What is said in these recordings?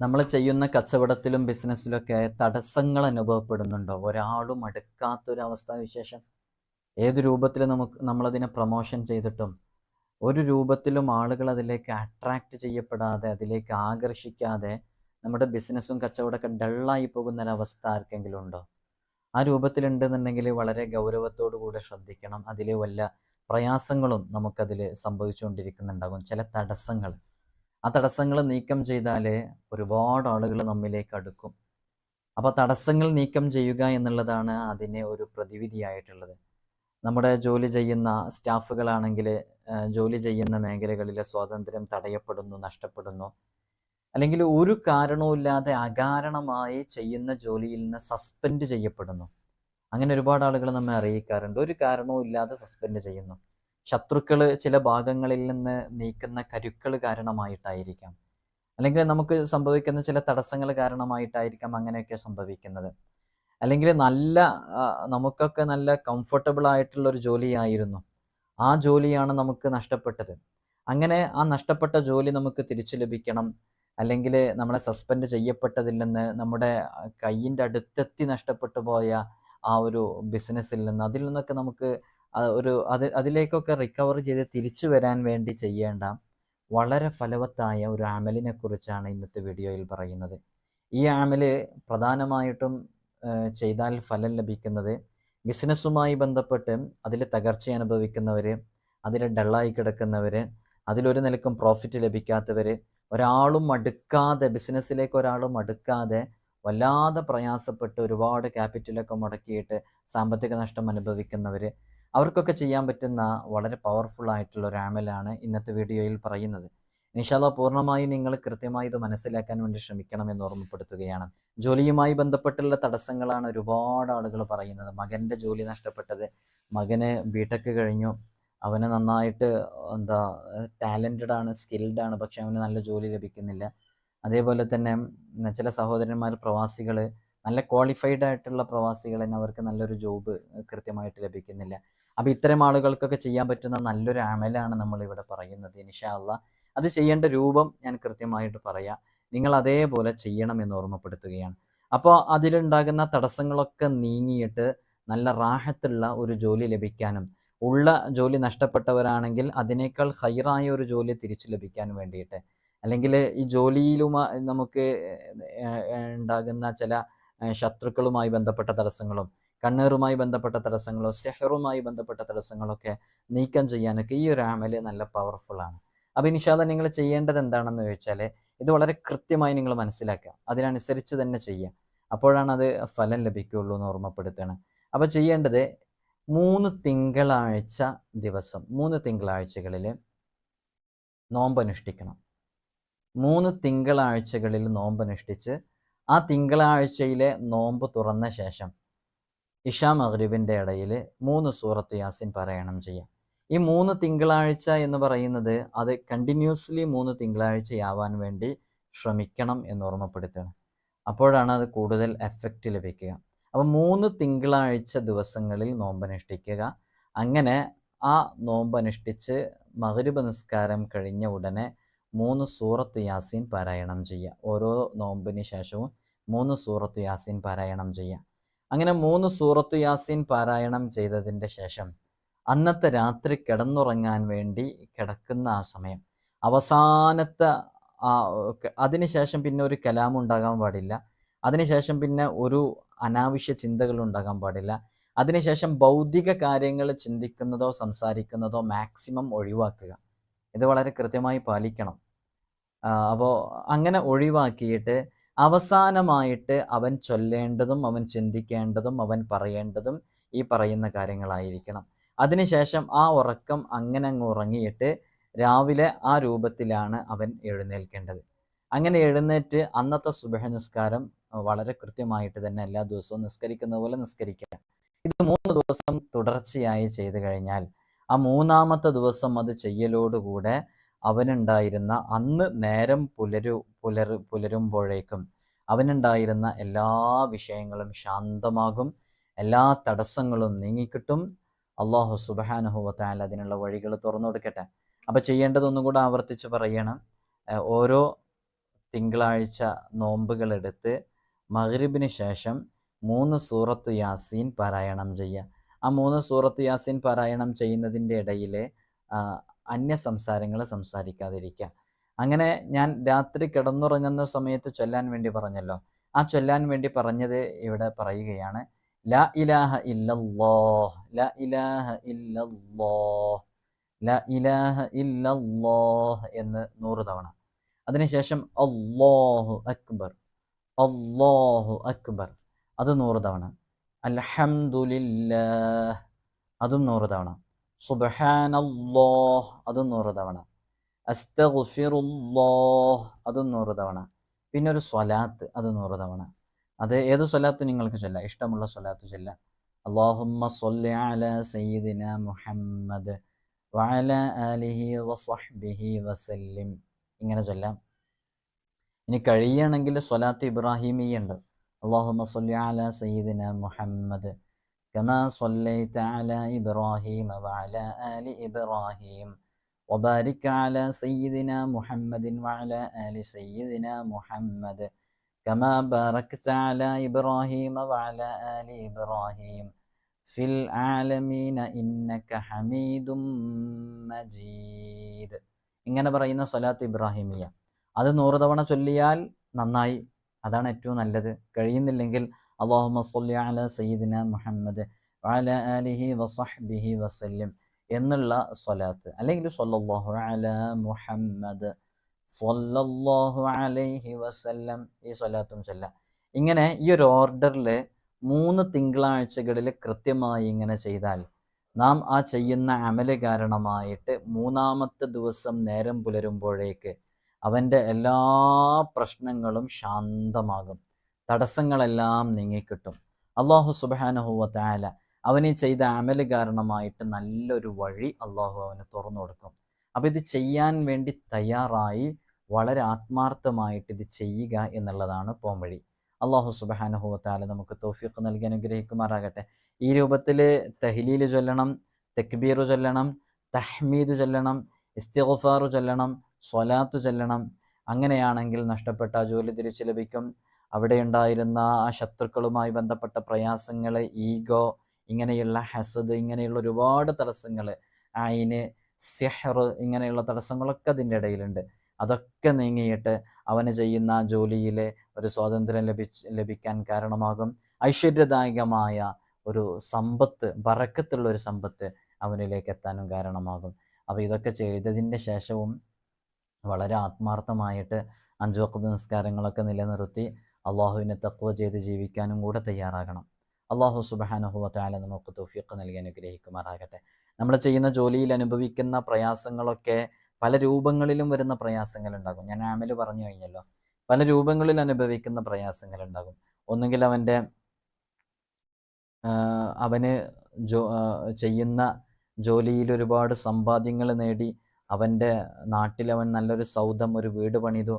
നമ്മൾ ചെയ്യുന്ന കച്ചവടത്തിലും ബിസിനസ്സിലൊക്കെ തടസ്സങ്ങൾ അനുഭവപ്പെടുന്നുണ്ടോ? ഒരാളും അടുക്കാത്തൊരവസ്ഥാ വിശേഷം. ഏത് രൂപത്തിൽ നമുക്ക് നമ്മളതിനെ പ്രൊമോഷൻ ചെയ്തിട്ടും ഒരു രൂപത്തിലും ആളുകൾ അതിലേക്ക് അട്രാക്റ്റ് ചെയ്യപ്പെടാതെ അതിലേക്ക് ആകർഷിക്കാതെ നമ്മുടെ ബിസിനസ്സും കച്ചവടമൊക്കെ ഡള്ളായി പോകുന്ന ഒരവസ്ഥ ആർക്കെങ്കിലും ഉണ്ടോ? ആ രൂപത്തിലുണ്ടെന്നുണ്ടെങ്കിൽ വളരെ ഗൗരവത്തോടു കൂടെ ശ്രദ്ധിക്കണം. അതിലെ വല്ല പ്രയാസങ്ങളും നമുക്കതിൽ സംഭവിച്ചുകൊണ്ടിരിക്കുന്നുണ്ടാകും. ചില തടസ്സങ്ങൾ ആ തടസ്സങ്ങൾ നീക്കം ചെയ്താൽ ഒരുപാട് ആളുകൾ നമ്മിലേക്ക് അടുക്കും. അപ്പോൾ തടസ്സങ്ങൾ നീക്കം ചെയ്യുക എന്നുള്ളതാണ് അതിനെ ഒരു പ്രതിവിധിയായിട്ടുള്ളത്. നമ്മുടെ ജോലി ചെയ്യുന്ന സ്റ്റാഫുകളാണെങ്കിൽ ജോലി ചെയ്യുന്ന മേഖലകളിലെ സ്വാതന്ത്ര്യം തടയപ്പെടുന്നു നഷ്ടപ്പെടുന്നു. അല്ലെങ്കിൽ ഒരു കാരണവുമില്ലാതെ അകാരണമായി ചെയ്യുന്ന ജോലിയിൽ നിന്ന് സസ്പെൻഡ് ചെയ്യപ്പെടുന്നു. അങ്ങനെ ഒരുപാട് ആളുകൾ നമ്മെ അറിയിക്കാറുണ്ട്. ഒരു കാരണവും ഇല്ലാതെ സസ്പെൻഡ് ചെയ്യുന്നു. ശത്രുക്കൾ ചില ഭാഗങ്ങളിൽ നിന്ന് നീക്കുന്ന കരുക്കൾ കാരണമായിട്ടായിരിക്കാം. അല്ലെങ്കിൽ നമുക്ക് സംഭവിക്കുന്ന ചില തടസ്സങ്ങൾ കാരണമായിട്ടായിരിക്കാം അങ്ങനെയൊക്കെ സംഭവിക്കുന്നത്. അല്ലെങ്കിൽ നല്ല നമുക്കൊക്കെ നല്ല കംഫർട്ടബിൾ ആയിട്ടുള്ള ഒരു ജോലിയായിരുന്നു. ആ ജോലിയാണ് നമുക്ക് നഷ്ടപ്പെട്ടത്. അങ്ങനെ ആ നഷ്ടപ്പെട്ട ജോലി നമുക്ക് തിരിച്ചു ലഭിക്കണം. അല്ലെങ്കിൽ നമ്മളെ സസ്പെൻഡ് ചെയ്യപ്പെട്ടതിൽ നിന്ന് നമ്മുടെ കയ്യിന്റെ അടുത്തെത്തി നഷ്ടപ്പെട്ടു പോയ ആ ഒരു ബിസിനസ്സിൽ നിന്ന് അതിൽ നിന്നൊക്കെ നമുക്ക് ഒരു അത് അതിലേക്കൊക്കെ റിക്കവർ ചെയ്ത് തിരിച്ചു വരാൻ വേണ്ടി ചെയ്യേണ്ട വളരെ ഫലവത്തായ ഒരു ആമലിനെ കുറിച്ചാണ് ഇന്നത്തെ വീഡിയോയിൽ പറയുന്നത്. ഈ ആമൽ പ്രധാനമായിട്ടും ചെയ്താൽ ഫലം ലഭിക്കുന്നത് ബിസിനസ്സുമായി ബന്ധപ്പെട്ട് അതിൽ തകർച്ച അനുഭവിക്കുന്നവർ അതിൽ ഡള്ളായി കിടക്കുന്നവർ അതിലൊരു നിലക്കും പ്രോഫിറ്റ് ലഭിക്കാത്തവർ ഒരാളും അടുക്കാതെ ബിസിനസ്സിലേക്ക് ഒരാളും അടുക്കാതെ വല്ലാതെ പ്രയാസപ്പെട്ട് ഒരുപാട് ക്യാപിറ്റലൊക്കെ മുടക്കിയിട്ട് സാമ്പത്തിക നഷ്ടം അനുഭവിക്കുന്നവർ അവർക്കൊക്കെ ചെയ്യാൻ പറ്റുന്ന വളരെ പവർഫുൾ ആയിട്ടുള്ള ഒരു ആമലാണ് ഇന്നത്തെ വീഡിയോയിൽ പറയുന്നത്. നിഷാല പൂർണമായി നിങ്ങൾ കൃത്യമായി ഇത് മനസ്സിലാക്കാൻ വേണ്ടി ശ്രമിക്കണമെന്ന് ഓർമ്മപ്പെടുത്തുകയാണ്. ജോലിയുമായി ബന്ധപ്പെട്ടുള്ള തടസ്സങ്ങളാണ് ഒരുപാട് ആളുകൾ പറയുന്നത്. മകന്റെ ജോലി നഷ്ടപ്പെട്ടത് മകന് ബിടെക് കഴിഞ്ഞു. അവന് നന്നായിട്ട് എന്താ ടാലന്റഡ് ആണ് സ്കിൽഡ് ആണ് പക്ഷെ അവന് നല്ല ജോലി ലഭിക്കുന്നില്ല. അതേപോലെ തന്നെ ചില സഹോദരന്മാർ പ്രവാസികൾ നല്ല ക്വാളിഫൈഡ് ആയിട്ടുള്ള പ്രവാസികൾ തന്നെ അവർക്ക് നല്ലൊരു ജോബ് കൃത്യമായിട്ട് ലഭിക്കുന്നില്ല. അപ്പോൾ ഇത്തരം ആളുകൾക്കൊക്കെ ചെയ്യാൻ പറ്റുന്ന നല്ലൊരു അമലാണ് നമ്മളിവിടെ പറയുന്നത്. ഇൻഷാല്ല അത് ചെയ്യേണ്ട രൂപം ഞാൻ കൃത്യമായിട്ട് പറയാം. നിങ്ങൾ അതേപോലെ ചെയ്യണം എന്ന് ഓർമ്മപ്പെടുത്തുകയാണ്. അപ്പോൾ അതിലുണ്ടാകുന്ന തടസ്സങ്ങളൊക്കെ നീങ്ങിയിട്ട് നല്ല റാഹത്തുള്ള ഒരു ജോലി ലഭിക്കാനും ഉള്ള ജോലി നഷ്ടപ്പെട്ടവരാണെങ്കിൽ അതിനേക്കാൾ ഹൈറായ ഒരു ജോലി തിരിച്ചു ലഭിക്കാൻ വേണ്ടിയിട്ട് അല്ലെങ്കിൽ ഈ ജോലിയിലുമാ നമുക്ക് ഉണ്ടാകുന്ന ചില ശത്രുക്കളുമായി ബന്ധപ്പെട്ട തടസ്സങ്ങളും കണ്ണീറുമായി ബന്ധപ്പെട്ട തടസ്സങ്ങളോ സെഹറുമായി ബന്ധപ്പെട്ട തടസ്സങ്ങളൊക്കെ നീക്കം ചെയ്യാനൊക്കെ ഈ ഒരു ആമൽ നല്ല പവർഫുൾ ആണ്. അപ്പോൾ ഇനിഷാദ നിങ്ങൾ ചെയ്യേണ്ടത് എന്താണെന്ന് ചോദിച്ചാൽ ഇത് വളരെ കൃത്യമായി നിങ്ങൾ മനസ്സിലാക്കുക. അതിനനുസരിച്ച് തന്നെ ചെയ്യുക. അപ്പോഴാണ് അത് ഫലം ലഭിക്കുകയുള്ളൂ എന്ന് ഓർമ്മപ്പെടുത്തുകയാണ്. അപ്പോൾ ചെയ്യേണ്ടത് മൂന്ന് തിങ്കളാഴ്ച ദിവസം മൂന്ന് തിങ്കളാഴ്ചകളിൽ നോമ്പനുഷ്ഠിക്കണം. മൂന്ന് തിങ്കളാഴ്ചകളിൽ നോമ്പനുഷ്ഠിച്ച് ആ തിങ്കളാഴ്ചയിലെ നോമ്പ് തുറന്ന ശേഷം ഇഷാ മഗ്രിബിന്റെ ഇടയിൽ മൂന്ന് സൂറത്ത് യാസിൻ പാരായണം ചെയ്യാം. ഈ മൂന്ന് തിങ്കളാഴ്ച എന്ന് പറയുന്നത് അത് കണ്ടിന്യൂസ്ലി മൂന്ന് തിങ്കളാഴ്ചയാവാൻ വേണ്ടി ശ്രമിക്കണം എന്ന് ഓർമ്മപ്പെടുത്തണം അപ്പോഴാണ് അത് കൂടുതൽ എഫക്റ്റ് ലഭിക്കുക അപ്പോൾ മൂന്ന് തിങ്കളാഴ്ച ദിവസങ്ങളിൽ നോമ്പനുഷ്ഠിക്കുക അങ്ങനെ ആ നോമ്പനുഷ്ഠിച്ച് മഗ്രിബ് നിസ്കാരം കഴിഞ്ഞ ഉടനെ മൂന്ന് സൂറത്ത് യാസീൻ പാരായണം ചെയ്യുക. ഓരോ നോമ്പിന് ശേഷവും മൂന്ന് സൂറത്ത് യാസീൻ പാരായണം ചെയ്യുക. അങ്ങനെ മൂന്ന് സൂറത്ത് യാസീൻ പാരായണം ചെയ്തതിന്റെ ശേഷം അന്നത്തെ രാത്രി കിടന്നുറങ്ങാൻ വേണ്ടി കിടക്കുന്ന ആ സമയം. അവസാനത്തെ അതിനുശേഷം പിന്നെ ഒരു കലാം ഉണ്ടാകാൻ പാടില്ല. അതിനുശേഷം പിന്നെ ഒരു അനാവശ്യ ചിന്തകൾ ഉണ്ടാകാൻ പാടില്ല. അതിനുശേഷം ഭൗതിക കാര്യങ്ങൾ ചിന്തിക്കുന്നതോ സംസാരിക്കുന്നതോ മാക്സിമം ഒഴിവാക്കുക. ഇത് വളരെ കൃത്യമായി പാലിക്കണം. അപ്പോൾ അങ്ങനെ ഒഴിവാക്കിയിട്ട് അവസാനമായിട്ട് അവൻ ചൊല്ലേണ്ടതും അവൻ ചിന്തിക്കേണ്ടതും അവൻ പറയേണ്ടതും ഈ പറയുന്ന കാര്യങ്ങളായിരിക്കണം. അതിനുശേഷം ആ ഉറക്കം അങ്ങനെ അങ്ങ് ഉറങ്ങിയിട്ട് രാവിലെ ആ രൂപത്തിലാണ് അവൻ എഴുന്നേൽക്കേണ്ടത്. അങ്ങനെ എഴുന്നേറ്റ് അന്നത്തെ സുബഹ നിസ്കാരം വളരെ കൃത്യമായിട്ട് തന്നെ എല്ലാ ദിവസവും നിസ്കരിക്കുന്ന പോലെ നിസ്കരിക്കുക ഇത് മൂന്ന് ദിവസം തുടർച്ചയായി ചെയ്തു കഴിഞ്ഞാൽ ആ മൂന്നാമത്തെ ദിവസം അത് ചെയ്യലോടുകൂടെ അവനുണ്ടായിരുന്ന അന്ന് നേരം പുലരു പുലർ പുലരുമ്പോഴേക്കും അവനുണ്ടായിരുന്ന എല്ലാ വിഷയങ്ങളും ശാന്തമാകും. എല്ലാ തടസ്സങ്ങളും നീങ്ങിക്കിട്ടും. അള്ളാഹു സുബഹാനുഹുവത്തായാലും അതിനുള്ള വഴികൾ തുറന്നു കൊടുക്കട്ടെ. അപ്പോൾ ചെയ്യേണ്ടതൊന്നും കൂടെ ആവർത്തിച്ച് പറയണം. ഓരോ തിങ്കളാഴ്ച നോമ്പുകളെടുത്ത് മഹ്രിബിന് ശേഷം മൂന്ന് സൂറത്ത് യാസീൻ പാരായണം ചെയ്യുക. ആ മൂന്ന് സൂറത്ത് യാസീൻ പാരായണം ചെയ്യുന്നതിന്റെ ഇടയിൽ അന്യ സംസാരങ്ങൾ സംസാരിക്കാതിരിക്കുക. അങ്ങനെ ഞാൻ രാത്രി കിടന്നുറങ്ങുന്ന സമയത്ത് ചൊല്ലാൻ വേണ്ടി പറഞ്ഞല്ലോ. ആ ചൊല്ലാൻ വേണ്ടി പറഞ്ഞത് ഇവിടെ പറയുകയാണ് ലാ ഇലാഹ ഇല്ലല്ലാഹ് ലാ ഇലാഹ ഇല്ലല്ലാഹ് ലാ ഇലാഹ ഇല്ലല്ലാഹ് എന്ന് നൂറ് തവണ. അതിനുശേഷം അല്ലാഹു അക്ബർ അല്ലാഹു അക്ബർ അത് നൂറ് തവണ. അൽഹംദുലില്ലാഹ് അതും നൂറ് തവണ. സുബ്ഹാനല്ലാഹ് അതും നൂറ് തവണ. അസ്തഗ്ഫിറുല്ലാഹ് അതും നൂറ് തവണ പിന്നെ ഒരു സ്വലാത്ത് അത് നൂറ് തവണ അത് ഏത് സ്വലാത്ത് നിങ്ങൾക്ക് ചൊല്ലാം ഇഷ്ടമുള്ള സ്വലാത്ത് ചൊല്ലാം അള്ളാഹുമ്മ സ്വല്ലി അല സയ്യിദിന മുഹമ്മദ് വഅല ആലിഹി വസ്വഹ്ബിഹി വസല്ലിം ഇങ്ങനെ ചൊല്ലാം ഇനി കഴിയുകയാണെങ്കിൽ സ്വലാത്ത് ഇബ്രാഹിമി ഉണ്ട് അള്ളാഹുമ്മ സ്വല്ലി അല സയ്യിദിന മുഹമ്മദ് كما صليت على إبراهيم وعلى آل إبراهيم وبارك على سيدنا محمد وعلى آل سيدنا محمد كما باركت على إبراهيم وعلى آل إبراهيم في العالمين إنك حميد مجيد ഇങ്ങനെ പറയുന്ന സ്വലാത്ത് ഇബ്രാഹിമിയ അത് നൂറ് തവണ ചൊല്ലിയാൽ നന്നായി അതാണ് ഏറ്റവും നല്ലത് കഴിയുന്നില്ലെങ്കിൽ അള്ളാഹുമ സ്വല്ലി അല സയ്യിദിന മുഹമ്മദ് വഅല ആലിഹി വസഹ്ബിഹി വസല്ലിം എന്നുള്ള സ്വലാത്ത്. അല്ലെങ്കിൽ സ്വല്ലല്ലാഹു അല മുഹമ്മദ് സ്വല്ലല്ലാഹു അലൈഹി വസല്ലം ഈ സ്വലാത്തും ചൊല്ല. ഇങ്ങനെ ഈ ഒരു ഓർഡറിൽ മൂന്ന് തിങ്കളാഴ്ചകളിൽ കൃത്യമായി ഇങ്ങനെ ചെയ്താൽ നാം ആ ചെയ്യുന്ന അമൽ കാരണമായിട്ട് മൂന്നാമത്തെ ദിവസം നേരം പുലരുമ്പോഴേക്ക് അവന്റെ എല്ലാ പ്രശ്നങ്ങളും ശാന്തമാകും. തടസ്സങ്ങളെല്ലാം നീങ്ങിക്കിട്ടും. അള്ളാഹു സുബാനഹുവ താല അവന് ചെയ്ത അമൽ കാരണമായിട്ട് നല്ലൊരു വഴി അള്ളാഹു അവന് തുറന്നു കൊടുക്കും. അപ്പോൾ ഇത് ചെയ്യാൻ വേണ്ടി തയ്യാറായി വളരെ ആത്മാർത്ഥമായിട്ട് ഇത് ചെയ്യുക എന്നുള്ളതാണ് പോംവഴി അള്ളാഹു സുബാനഹുവ താല നമുക്ക് തൗഫീഖ് നൽകി അനുഗ്രഹിക്കുമാറാകട്ടെ. ഈ രൂപത്തിൽ തഹ്ലീൽ ചൊല്ലണം തെക്ബീർ ചൊല്ലണം തഹ്മീദ് ചൊല്ലണം ഇസ്തിഗ്ഫാർ ചൊല്ലണം സ്വലാത്ത് ചൊല്ലണം. അങ്ങനെയാണെങ്കിൽ നഷ്ടപ്പെട്ട ജോലി തിരിച്ചു ലഭിക്കും. അവിടെ ഉണ്ടായിരുന്ന ആ ശത്രുക്കളുമായി ബന്ധപ്പെട്ട പ്രയാസങ്ങൾ ഈഗോ ഇങ്ങനെയുള്ള ഹസദ് ഇങ്ങനെയുള്ള ഒരുപാട് തടസ്സങ്ങൾ അയിന് സെഹർ ഇങ്ങനെയുള്ള തടസ്സങ്ങളൊക്കെ അതിന്റെ ഇടയിലുണ്ട്. അതൊക്കെ നീങ്ങിയിട്ട് അവന് ചെയ്യുന്ന ജോലിയിൽ ഒരു സ്വാതന്ത്ര്യം ലഭിച്ച് ലഭിക്കാൻ കാരണമാകും. ഐശ്വര്യദായകമായ ഒരു സമ്പത്ത് ബറക്കത്തുള്ള ഒരു സമ്പത്ത് അവനിലേക്ക് എത്താനും കാരണമാകും. അപ്പോൾ ഇതൊക്കെ ചെയ്തതിന്റെ ശേഷവും വളരെ ആത്മാർത്ഥമായിട്ട് അഞ്ചു വക്കത്ത് നിസ്കാരങ്ങളൊക്കെ നിലനിർത്തി അള്ളാഹുവിനെ തക്വ ചെയ്ത് ജീവിക്കാനും കൂടെ തയ്യാറാകണം. അള്ളാഹു സുബാനുഹുവത്തായ നമുക്ക് തൗഫീഖ് നൽകി അനുഗ്രഹിക്കുമാറാകട്ടെ. നമ്മൾ ചെയ്യുന്ന ജോലിയിൽ അനുഭവിക്കുന്ന പ്രയാസങ്ങളൊക്കെ പല രൂപങ്ങളിലും വരുന്ന പ്രയാസങ്ങൾ ഉണ്ടാകും ഞാൻ ആമിൽ പറഞ്ഞു കഴിഞ്ഞല്ലോ. പല രൂപങ്ങളിൽ അനുഭവിക്കുന്ന പ്രയാസങ്ങൾ ഉണ്ടാകും ഒന്നുകിൽ അവന്റെ അവന് ജോ ചെയ്യുന്ന ജോലിയിൽ ഒരുപാട് സമ്പാദ്യങ്ങൾ നേടി അവന്റെ നാട്ടിലവൻ നല്ലൊരു സൗധം ഒരു വീട് പണിതു.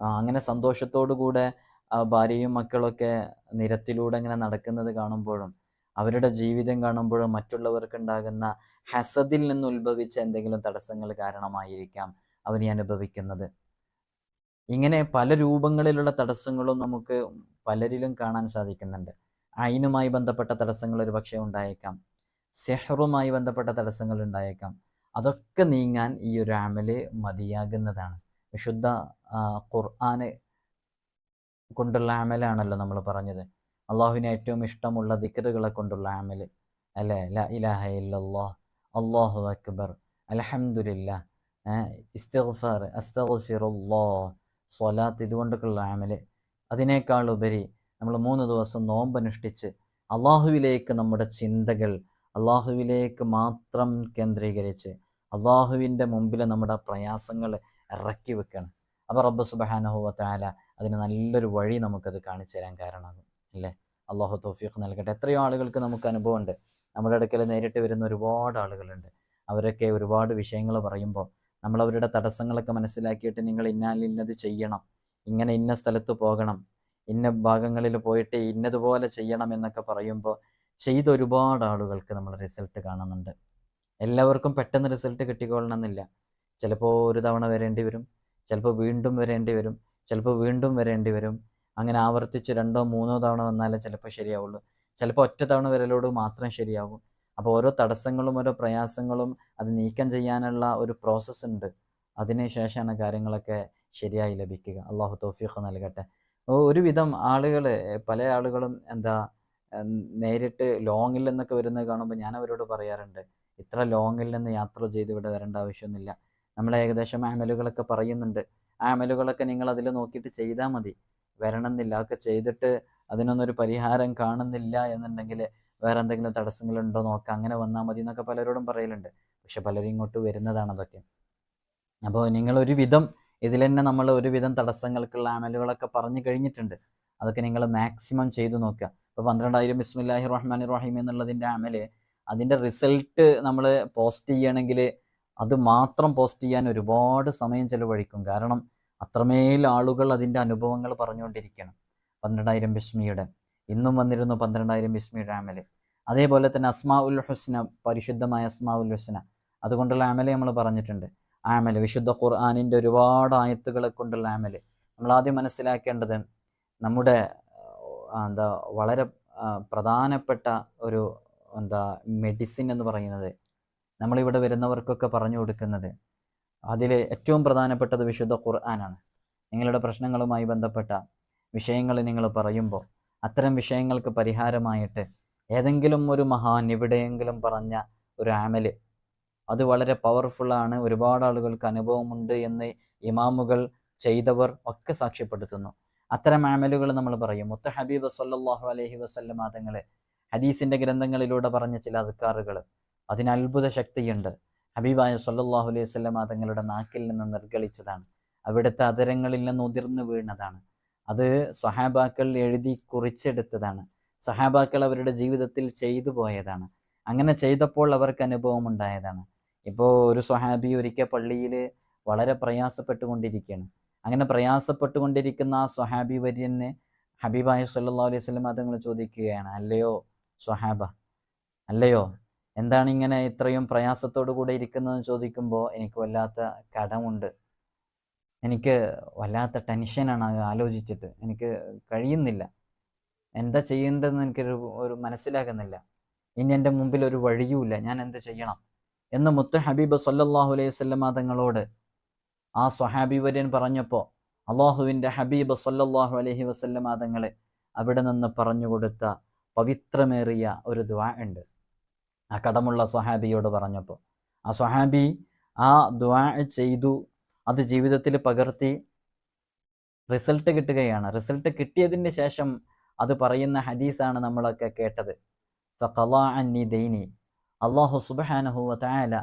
അങ്ങനെ സന്തോഷത്തോടു കൂടെ ഭാര്യയും മക്കളൊക്കെ നിരത്തിലൂടെ ഇങ്ങനെ നടക്കുന്നത് കാണുമ്പോഴും അവരുടെ ജീവിതം കാണുമ്പോഴും മറ്റുള്ളവർക്ക് ഉണ്ടാകുന്ന ഹസദിൽ നിന്ന് ഉത്ഭവിച്ച എന്തെങ്കിലും തടസ്സങ്ങൾ കാരണമായിരിക്കാം അവനെ അനുഭവിക്കുന്നത്. ഇങ്ങനെ പല രൂപങ്ങളിലുള്ള തടസ്സങ്ങളും നമുക്ക് പലരിലും കാണാൻ സാധിക്കുന്നുണ്ട്. അയിനുമായി ബന്ധപ്പെട്ട തടസ്സങ്ങൾ ഒരു പക്ഷേ ഉണ്ടായേക്കാം. സെഹറുമായി ബന്ധപ്പെട്ട തടസ്സങ്ങൾ ഉണ്ടായേക്കാം. അതൊക്കെ നീങ്ങാൻ ഈ ഒരു അമൽ മതിയാകുന്നതാണ്. വിശുദ്ധ ഖുർആന് കൊണ്ടുള്ള അമലാണല്ലോ നമ്മൾ പറഞ്ഞത്. അള്ളാഹുവിന് ഏറ്റവും ഇഷ്ടമുള്ള ദിക്കറുകളെ കൊണ്ടുള്ള അമൽ അല്ലേ? ല ഇലാഹ ഇല്ലല്ലാഹ്. അള്ളാഹു അക്ബർ. അലഹമുല്ല സ്വലാത്ത് ഇതുകൊണ്ടൊക്കെയുള്ള അമൽ അതിനേക്കാൾ ഉപരി നമ്മൾ മൂന്ന് ദിവസം നോമ്പനുഷ്ഠിച്ച് അള്ളാഹുവിലേക്ക് നമ്മുടെ ചിന്തകൾ അള്ളാഹുവിലേക്ക് മാത്രം കേന്ദ്രീകരിച്ച് അള്ളാഹുവിന്റെ മുമ്പിൽ നമ്മുടെ പ്രയാസങ്ങൾ ഇറക്കി വെക്കണം. അപ്പോൾ റബ്ബ് സുബഹാനഹുവ താല അതിന് നല്ലൊരു വഴി നമുക്കത് കാണിച്ചു തരാൻ കാരണമാകും അല്ലേ? അള്ളാഹു തൗഫീഖ് നൽകട്ടെ. എത്രയോ ആളുകൾക്ക് നമുക്ക് അനുഭവമുണ്ട്. നമ്മുടെ അടുക്കൽ നേരിട്ട് വരുന്ന ഒരുപാട് ആളുകളുണ്ട്. അവരൊക്കെ ഒരുപാട് വിഷയങ്ങൾ പറയുമ്പോൾ നമ്മൾ അവരുടെ തടസ്സങ്ങളൊക്കെ മനസ്സിലാക്കിയിട്ട് നിങ്ങൾ ഇന്നാലിന്നത് ചെയ്യണം. ഇങ്ങനെ ഇന്ന സ്ഥലത്ത് പോകണം. ഇന്ന ഭാഗങ്ങളിൽ പോയിട്ട് ഇന്നതുപോലെ ചെയ്യണം എന്നൊക്കെ പറയുമ്പോൾ ചെയ്ത ഒരുപാട് ആളുകൾക്ക് നമ്മൾ റിസൾട്ട് കാണുന്നുണ്ട്. എല്ലാവർക്കും പെട്ടെന്ന് റിസൾട്ട് കിട്ടിക്കൊള്ളണമെന്നില്ല. ചിലപ്പോൾ ഒരു തവണ വരേണ്ടി വരും. ചിലപ്പോൾ വീണ്ടും വരേണ്ടി വരും. ചിലപ്പോൾ വീണ്ടും വരേണ്ടി വരും. അങ്ങനെ ആവർത്തിച്ച് രണ്ടോ മൂന്നോ തവണ വന്നാലേ ചിലപ്പോൾ ശരിയാവുള്ളൂ. ചിലപ്പോൾ ഒറ്റ തവണ വരലോട് മാത്രം ശരിയാവും. അപ്പോൾ ഓരോ തടസ്സങ്ങളും ഓരോ പ്രയാസങ്ങളും അത് നീക്കം ചെയ്യാനുള്ള ഒരു പ്രോസസ്സ് ഉണ്ട്. അതിന് ശേഷമാണ് കാര്യങ്ങളൊക്കെ ശരിയായി ലഭിക്കുക. അള്ളാഹു തൗഫീഖ് നൽകട്ടെ. ഒരുവിധം ആളുകൾ പല ആളുകളും എന്താ നേരിട്ട് ലോങ്ങിൽ നിന്നൊക്കെ വരുന്നത് കാണുമ്പോൾ ഞാൻ അവരോട് പറയാറുണ്ട്. ഇത്ര ലോങ്ങിൽ നിന്ന് യാത്ര ചെയ്ത് ഇവിടെ വരേണ്ട ആവശ്യമൊന്നുമില്ല. നമ്മൾ ഏകദേശം ആമലുകളൊക്കെ പറയുന്നുണ്ട്. ആ അമലുകളൊക്കെ നിങ്ങൾ അതിൽ നോക്കിയിട്ട് ചെയ്താൽ മതി. വരണമെന്നില്ല അതൊക്കെ ചെയ്തിട്ട് അതിനൊന്നൊരു പരിഹാരം കാണുന്നില്ല എന്നുണ്ടെങ്കിൽ വേറെ എന്തെങ്കിലും തടസ്സങ്ങളുണ്ടോ നോക്കാം അങ്ങനെ വന്നാൽ മതി എന്നൊക്കെ പലരോടും പറയലുണ്ട്. പക്ഷെ പലരും ഇങ്ങോട്ട് വരുന്നതാണ് അതൊക്കെ. അപ്പോൾ നിങ്ങൾ ഒരുവിധം ഇതിൽ തന്നെ നമ്മൾ ഒരുവിധം തടസ്സങ്ങൾക്കുള്ള അമലുകളൊക്കെ പറഞ്ഞു കഴിഞ്ഞിട്ടുണ്ട്. അതൊക്കെ നിങ്ങൾ മാക്സിമം ചെയ്തു നോക്കുക. ഇപ്പോൾ പന്ത്രണ്ടായിരം ബിസ്മില്ലാഹി റഹ്മാൻ റഹീം എന്നുള്ളതിന്റെ അമൽ അതിന്റെ റിസൾട്ട് നമ്മൾ പോസ്റ്റ് ചെയ്യണമെങ്കിൽ അത് മാത്രം പോസ്റ്റ് ചെയ്യാൻ ഒരുപാട് സമയം ചെലവഴിക്കും. കാരണം അത്രമേൽ ആളുകൾ അതിന്റെ അനുഭവങ്ങൾ പറഞ്ഞുകൊണ്ടിരിക്കണം. പന്ത്രണ്ടായിരം ബിസ്മിയുടെ. ഇന്നും വന്നിരുന്നു പന്ത്രണ്ടായിരം ബിസ്മിയുടെ അമൽ. അതേപോലെ തന്നെ അസ്മാ ഉൽ ഹുസ്ന പരിശുദ്ധമായ അസ്മാ ഉൽ ഹുസ്ന. അതുകൊണ്ടുള്ള അമൽ നമ്മൾ പറഞ്ഞിട്ടുണ്ട്. ആമൽ വിശുദ്ധ ഖുർആാനിന്റെ ഒരുപാട് ആയത്തുകളെ കൊണ്ടുള്ള ആമൽ നമ്മൾ ആദ്യം മനസ്സിലാക്കേണ്ടത് നമ്മുടെ എന്താ വളരെ പ്രധാനപ്പെട്ട ഒരു എന്താ മെഡിസിൻ എന്ന് പറയുന്നത് നമ്മളിവിടെ വരുന്നവർക്കൊക്കെ പറഞ്ഞു കൊടുക്കുന്നത്. അതിൽ ഏറ്റവും പ്രധാനപ്പെട്ടത് വിശുദ്ധ ഖുർആനാണ്. നിങ്ങളുടെ പ്രശ്നങ്ങളുമായി ബന്ധപ്പെട്ട വിഷയങ്ങൾ നിങ്ങൾ പറയുമ്പോൾ അത്തരം വിഷയങ്ങൾക്ക് പരിഹാരമായിട്ട് ഏതെങ്കിലും ഒരു മഹാൻ എവിടെയെങ്കിലും പറഞ്ഞ ഒരു ആമൽ അത് വളരെ പവർഫുള്ളാണ് ഒരുപാട് ആളുകൾക്ക് അനുഭവമുണ്ട് എന്ന് ഇമാമുകൾ ചെയ്തവർ ഒക്കെ സാക്ഷ്യപ്പെടുത്തുന്നു. അത്തരം ആമലുകൾ നമ്മൾ പറയും. മുത്ത ഹബീബ് സല്ലാഹു അലഹി വസല്ലമ തങ്ങളെ ഹദീസിന്റെ ഗ്രന്ഥങ്ങളിലൂടെ പറഞ്ഞ ചില അധികാറുകൾ അതിന് അത്ഭുത ശക്തിയുണ്ട് ഹബീബായ സല്ലല്ലാഹു അലൈഹി വസല്ലമ തങ്ങളുടെ നാക്കിൽ നിന്ന് നിർഗളിച്ചതാണ്. അവിടുത്തെ അതരങ്ങളിൽ നിന്ന് ഉതിർന്നു വീണതാണ്. അത് സഹാബാക്കൾ എഴുതി കുറിച്ചെടുത്തതാണ്. സഹാബാക്കൾ അവരുടെ ജീവിതത്തിൽ ചെയ്തു പോയതാണ്. അങ്ങനെ ചെയ്തപ്പോൾ അവർക്ക് അനുഭവം ഉണ്ടായതാണ്. ഇപ്പോൾ ഒരു സ്വഹാബി ഒരിക്കൽ പള്ളിയിൽ വളരെ പ്രയാസപ്പെട്ടുകൊണ്ടിരിക്കുകയാണ്. അങ്ങനെ പ്രയാസപ്പെട്ടുകൊണ്ടിരിക്കുന്ന ആ സ്വഹാബി വര്യന് ഹബീബായ സല്ലാ അലൈഹി സ്വലം തങ്ങൾ ചോദിക്കുകയാണ് അല്ലയോ സ്വഹാബ? അല്ലയോ? എന്താണ് ഇങ്ങനെ ഇത്രയും പ്രയാസത്തോടു കൂടെ ഇരിക്കുന്നതെന്ന് ചോദിക്കുമ്പോൾ എനിക്ക് വല്ലാത്ത കടമുണ്ട്. എനിക്ക് വല്ലാത്ത ടെൻഷനാണ് ആലോചിച്ചിട്ട്. എനിക്ക് കഴിയുന്നില്ല. എന്താ ചെയ്യേണ്ടതെന്ന് എനിക്കൊരു ഒരു മനസ്സിലാകുന്നില്ല. ഇനി എന്റെ മുമ്പിൽ ഒരു വഴിയുമില്ല. ഞാൻ എന്ത് ചെയ്യണം? എന്ന് മുത്ത് ഹബീബ് സല്ലാഹു അലൈഹി വസല്ലമ തങ്ങളോട് ആ സ്വഹാബി വര്യൻ പറഞ്ഞപ്പോൾ അള്ളാഹുവിന്റെ ഹബീബ് സല്ലാഹു അലഹി വസല്ലമ തങ്ങളെ അവിടെ നിന്ന് പറഞ്ഞു കൊടുത്ത പവിത്രമേറിയ ഒരു ദ്വാ ഉണ്ട്. ആ കടമുള്ള സഹാബിയോട് പറഞ്ഞപ്പോൾ ആ സഹാബി ആ ദ്വാ ചെയ്തു അത് ജീവിതത്തിൽ പകർത്തി റിസൾട്ട് കിട്ടുകയാണ്. റിസൾട്ട് കിട്ടിയതിന് ശേഷം അത് പറയുന്ന ഹദീസാണ് നമ്മളൊക്കെ കേട്ടത്. അന്നി ദൈനി അള്ളാഹു സുബ്ഹാനഹു വതആല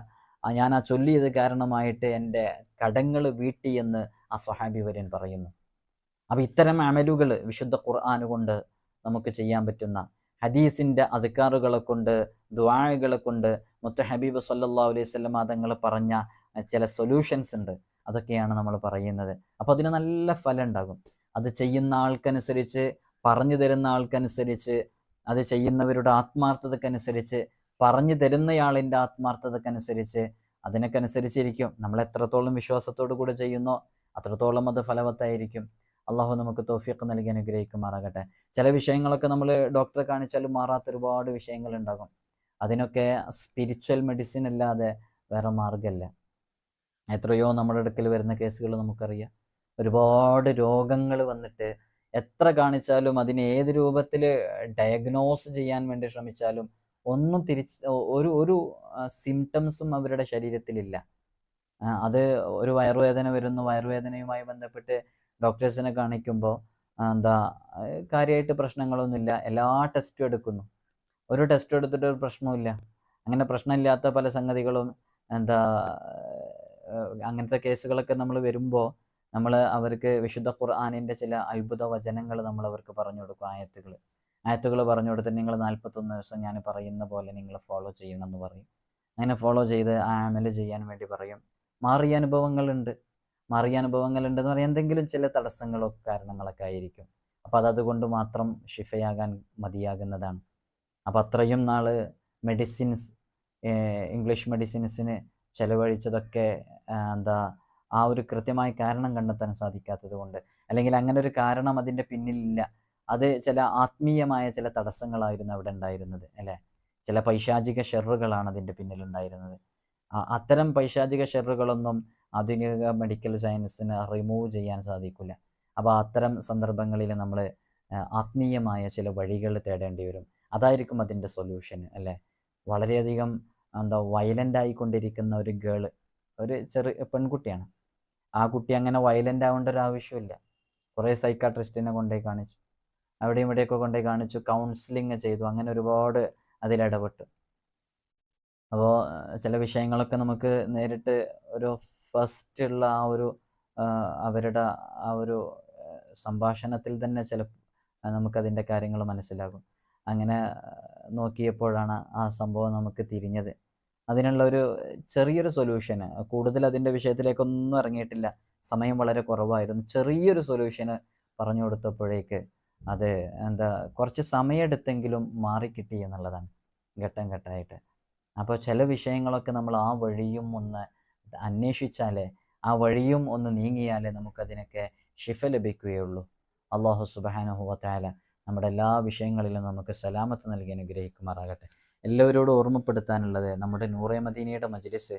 ആ ഞാൻ ആ ചൊല്ലിയത് കാരണമായിട്ട് എന്റെ കടങ്ങൾ വീട്ടി എന്ന് ആ സുഹാബി വര്യൻ പറയുന്നു. അപ്പോൾ ഇത്തരം അമലുകൾ വിശുദ്ധ ഖുർആൻ കൊണ്ട് നമുക്ക് ചെയ്യാൻ പറ്റുന്ന ഹദീസിന്റെ അധികാറുകളെ കൊണ്ട് ദ്വാഴകളെ കൊണ്ട് മുത്ത ഹബീബ് സല്ലാ അലൈഹി വസല്ലം തങ്ങൾ പറഞ്ഞ ചില സൊല്യൂഷൻസ് ഉണ്ട്. അതൊക്കെയാണ് നമ്മൾ പറയുന്നത്. അപ്പോൾ അതിന് നല്ല ഫലം ഉണ്ടാകും. അത് ചെയ്യുന്ന ആൾക്കനുസരിച്ച് പറഞ്ഞു തരുന്ന ആൾക്കനുസരിച്ച് അത് ചെയ്യുന്നവരുടെ ആത്മാർത്ഥതക്കനുസരിച്ച് പറഞ്ഞു തരുന്നയാളിന്റെ ആത്മാർത്ഥതക്കനുസരിച്ച് അതിനൊക്കെ അനുസരിച്ചിരിക്കും. നമ്മൾ എത്രത്തോളം വിശ്വാസത്തോടു കൂടെ ചെയ്യുന്നോ അത്രത്തോളം അത് ഫലവത്തായിരിക്കും. അള്ളാഹു നമുക്ക് തോഫിയൊക്കെ നൽകി അനുഗ്രഹിക്കുമാറാകട്ടെ. ചില വിഷയങ്ങളൊക്കെ നമ്മൾ ഡോക്ടറെ കാണിച്ചാലും മാറാത്ത ഒരുപാട് വിഷയങ്ങൾ ഉണ്ടാകും അതിനൊക്കെ സ്പിരിച്വൽ മെഡിസിൻ അല്ലാതെ വേറെ മാർഗമല്ല എത്രയോ നമ്മുടെ അടുക്കൽ വരുന്ന കേസുകൾ നമുക്കറിയാം. ഒരുപാട് രോഗങ്ങൾ വന്നിട്ട് എത്ര കാണിച്ചാലും അതിനെ ഏത് രൂപത്തിൽ ഡയഗ്നോസ് ചെയ്യാൻ വേണ്ടി ശ്രമിച്ചാലും ഒന്നും തിരിച്ച് ഒരു ഒരു സിംറ്റംസും അവരുടെ ശരീരത്തിലില്ല. അത് ഒരു വയറുവേദന വരുന്നു വയറുവേദനയുമായി ബന്ധപ്പെട്ട് ഡോക്ടേഴ്സിനെ കാണിക്കുമ്പോൾ എന്താ കാര്യമായിട്ട് പ്രശ്നങ്ങളൊന്നുമില്ല. എല്ലാ ടെസ്റ്റും എടുക്കുന്നു. ഒരു ടെസ്റ്റും എടുത്തിട്ട് ഒരു പ്രശ്നവും അങ്ങനെ പ്രശ്നമില്ലാത്ത പല സംഗതികളും എന്താ അങ്ങനത്തെ കേസുകളൊക്കെ നമ്മൾ വരുമ്പോൾ നമ്മൾ അവർക്ക് വിശുദ്ധ ഖുർആാനിന്റെ ചില അത്ഭുത വചനങ്ങൾ നമ്മൾ അവർക്ക് പറഞ്ഞു കൊടുക്കും ആയത്തുകൾ ആയത്തുകൾ പറഞ്ഞു കൊടുത്തിട്ട് നിങ്ങൾ നാൽപ്പത്തൊന്ന് ദിവസം ഞാൻ പറയുന്ന പോലെ നിങ്ങൾ ഫോളോ ചെയ്യണം എന്ന് പറയും. അങ്ങനെ ഫോളോ ചെയ്ത് ആ അമൽ ചെയ്യാൻ വേണ്ടി പറയും. മാറിയ അനുഭവങ്ങളുണ്ട്. മാറിയ അനുഭവങ്ങൾ ഉണ്ടെന്ന് പറയാൻ എന്തെങ്കിലും ചില തടസ്സങ്ങളോ കാരണങ്ങളൊക്കെ ആയിരിക്കും. അപ്പോൾ അത് അതുകൊണ്ട് മാത്രം ഷിഫയാകാൻ മതിയാകുന്നതാണ്. അപ്പോൾ അത്രയും നാൾ മെഡിസിൻസ് ഇംഗ്ലീഷ് മെഡിസിൻസിന് ചെലവഴിച്ചതൊക്കെ എന്താ ആ ഒരു കൃത്യമായ കാരണം കണ്ടെത്താൻ സാധിക്കാത്തത് കൊണ്ട്. അല്ലെങ്കിൽ അങ്ങനെ ഒരു കാരണം അതിന്റെ പിന്നിലില്ല. അത് ചില ആത്മീയമായ ചില തടസ്സങ്ങളായിരുന്നു അവിടെ ഉണ്ടായിരുന്നത് അല്ലേ? ചില പൈശാചിക ഷെറുകളാണ് അതിന്റെ പിന്നിലുണ്ടായിരുന്നത്. അത്തരം പൈശാചിക ഷെറുകളൊന്നും ആധുനിക മെഡിക്കൽ സയൻസിന് റിമൂവ് ചെയ്യാൻ സാധിക്കില്ല അപ്പോൾ അത്തരം സന്ദർഭങ്ങളിൽ നമ്മൾ ആത്മീയമായ ചില വഴികൾ തേടേണ്ടി വരും. അതായിരിക്കും അതിന്റെ സൊല്യൂഷൻ അല്ലേ? വളരെയധികം എന്താ വയലന്റ് ആയിക്കൊണ്ടിരിക്കുന്ന ഒരു ഗേൾ ഒരു ചെറിയ പെൺകുട്ടിയാണ്. ആ കുട്ടി അങ്ങനെ വയലന്റ് ആവേണ്ട ഒരു ആവശ്യമില്ല. കുറേ സൈക്കാട്രിസ്റ്റിനെ കൊണ്ടുപോയി കാണിച്ചു. അവിടെയും ഇവിടെയൊക്കെ കൊണ്ടുപോയി കാണിച്ചു. കൗൺസിലിങ് ചെയ്തു. അങ്ങനെ ഒരുപാട് അതിലിടപെട്ടു അപ്പോൾ ചില വിഷയങ്ങളൊക്കെ നമുക്ക് നേരിട്ട് ഒരു ഫസ്റ്റ് ഉള്ള ആ ഒരു അവരുടെ ആ ഒരു സംഭാഷണത്തിൽ തന്നെ ചില നമുക്കതിന്റെ കാര്യങ്ങൾ മനസ്സിലാകും. അങ്ങനെ നോക്കിയപ്പോഴാണ് ആ സംഭവം നമുക്ക് തിരിഞ്ഞത്. അതിനുള്ള ഒരു ചെറിയൊരു സൊല്യൂഷന് കൂടുതൽ അതിന്റെ വിഷയത്തിലേക്കൊന്നും ഇറങ്ങിയിട്ടില്ല. സമയം വളരെ കുറവായിരുന്നു. ചെറിയൊരു സൊല്യൂഷന് പറഞ്ഞു കൊടുത്തപ്പോഴേക്ക് അത് എന്താ കുറച്ച് സമയമെടുത്തെങ്കിലും മാറിക്കിട്ടി എന്നുള്ളതാണ് ഘട്ടം ഘട്ടമായിട്ട്. അപ്പോൾ ചില വിഷയങ്ങളൊക്കെ നമ്മൾ ആ വഴിയും ഒന്ന് അന്വേഷിച്ചാലേ ആ വഴിയും ഒന്ന് നീങ്ങിയാലേ നമുക്കതിനൊക്കെ ഷിഫ ലഭിക്കുകയുള്ളൂ. അള്ളാഹു സുബാനഹുവത്തായ നമ്മുടെ എല്ലാ വിഷയങ്ങളിലും നമുക്ക് സലാമത്ത് നൽകി അനുഗ്രഹിക്കുമാറാകട്ടെ. എല്ലാവരോടും ഓർമ്മപ്പെടുത്താനുള്ളത് നമ്മുടെ നൂറേ മദീനയുടെ മജ്ലിസ്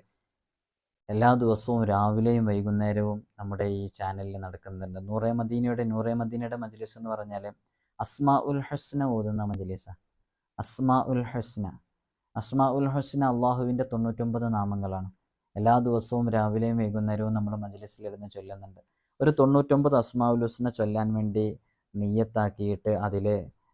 എല്ലാ ദിവസവും രാവിലെയും വൈകുന്നേരവും നമ്മുടെ ഈ ചാനലിൽ നടക്കുന്നുണ്ട്. നൂറേ മദീനയുടെ നൂറേ മദീനയുടെ മജ്ലിസ് എന്ന് പറഞ്ഞാൽ അസ്മാ ഉൽ ഹസ്ന ഓതുന്ന മജ്ലിസ. അസ്മാ ഉൽ ഹസ്ന. അസ്മാ ഉൽ ഹസ്ന അള്ളാഹുവിന്റെ തൊണ്ണൂറ്റൊമ്പത് നാമങ്ങളാണ്. എല്ലാ ദിവസവും രാവിലെയും വൈകുന്നേരവും നമ്മൾ മജ്ലിസിലിരുന്ന് ചൊല്ലുന്നുണ്ട്. ഒരു തൊണ്ണൂറ്റൊമ്പത് അസ്മാ ഹുസ്ന ചൊല്ലാൻ വേണ്ടി നെയ്യത്താക്കിയിട്ട് അതിൽ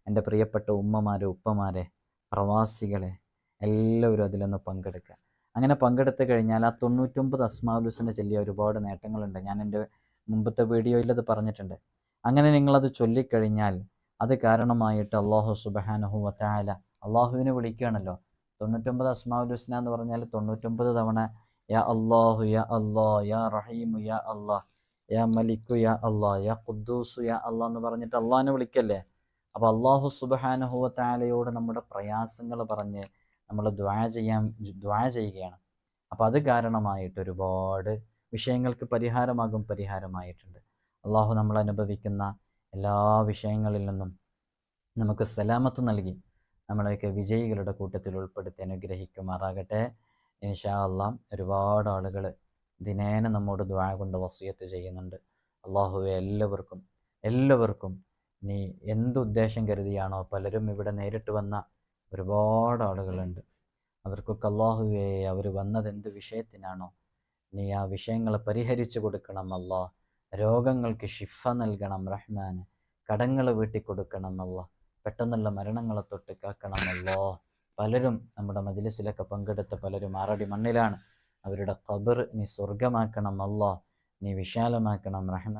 എന്റെ പ്രിയപ്പെട്ട ഉമ്മമാരെ ഉപ്പമാരെ പ്രവാസികളെ എല്ലാവരും അതിലൊന്ന് പങ്കെടുക്കുക. അങ്ങനെ പങ്കെടുത്തു കഴിഞ്ഞാൽ ആ തൊണ്ണൂറ്റൊമ്പത് അസ്മാഉൽ ഹുസ്ന ചൊല്ലിയ ഒരുപാട് നേട്ടങ്ങളുണ്ട്. ഞാൻ എന്റെ മുമ്പത്തെ വീഡിയോയിൽ അത് പറഞ്ഞിട്ടുണ്ട്. അങ്ങനെ നിങ്ങളത് ചൊല്ലിക്കഴിഞ്ഞാൽ അത് കാരണമായിട്ട് അള്ളാഹു സുബഹാനഹു വത്തായാല അള്ളാഹുവിനെ വിളിക്കുകയാണല്ലോ. തൊണ്ണൂറ്റൊമ്പത് അസ്മാഉൽ ഹുസ്ന എന്ന് പറഞ്ഞാൽ തൊണ്ണൂറ്റൊമ്പത് തവണ യാ അള്ളാഹു യാ അള്ളാ യാ റഹീമു യാ അള്ളാഹ് യാ മലിക്കു യാ അള്ളാ യാ ഖുദ്ദൂസു യാ അള്ളാ എന്ന് പറഞ്ഞിട്ട് അള്ളാഹിനെ വിളിക്കല്ലേ? അപ്പോൾ അള്ളാഹു സുബഹാനഹു താലയോട് നമ്മുടെ പ്രയാസങ്ങൾ പറഞ്ഞ് നമ്മൾ ദ്വാ ചെയ്യാൻ ദ്വാ ചെയ്യുകയാണ്. അപ്പോൾ അത് കാരണമായിട്ട് ഒരുപാട് വിഷയങ്ങൾക്ക് പരിഹാരമാകും പരിഹാരമായിട്ടുണ്ട്. അള്ളാഹു നമ്മൾ അനുഭവിക്കുന്ന എല്ലാ വിഷയങ്ങളിൽ നിന്നും നമുക്ക് സലാമത്ത് നൽകി. നമ്മളെയൊക്കെ വിജയികളുടെ കൂട്ടത്തിൽ ഉൾപ്പെടുത്തി അനുഗ്രഹിക്കുമാറാകട്ടെ. ഇൻഷാ അല്ലാം ഒരുപാട് ആളുകൾ ദിനേന നമ്മോട് ദ്വാ കൊണ്ട് വസിയത്ത് ചെയ്യുന്നുണ്ട്. അള്ളാഹുവെ എല്ലാവർക്കും എല്ലാവർക്കും നീ എന്തുദ്ദേശം കരുതിയാണോ പലരും ഇവിടെ നേരിട്ട് വന്ന ഒരുപാട് ആളുകളുണ്ട്. അവർക്കൊക്കെ അള്ളാഹുവെ അവർ വന്നത് എന്ത് വിഷയത്തിനാണോ? നീ ആ വിഷയങ്ങളെ പരിഹരിച്ചു കൊടുക്കണം അല്ലാ. രോഗങ്ങൾക്ക് ഷിഫ നൽകണം റഹ്മാന്. കടങ്ങൾ വീട്ടിക്കൊടുക്കണം അല്ലാ. പെട്ടെന്നുള്ള മരണങ്ങളെ തൊട്ട് കാക്കണമല്ലോ പലരും നമ്മുടെ മജ്ലിസിലൊക്കെ പങ്കെടുത്ത പലരും ആറടി മണ്ണിലാണ് അവരുടെ ഖബർ നീ സ്വർഗമാക്കണം അള്ളാഹ് നീ വിശാലമാക്കണം റഹ്മാൻ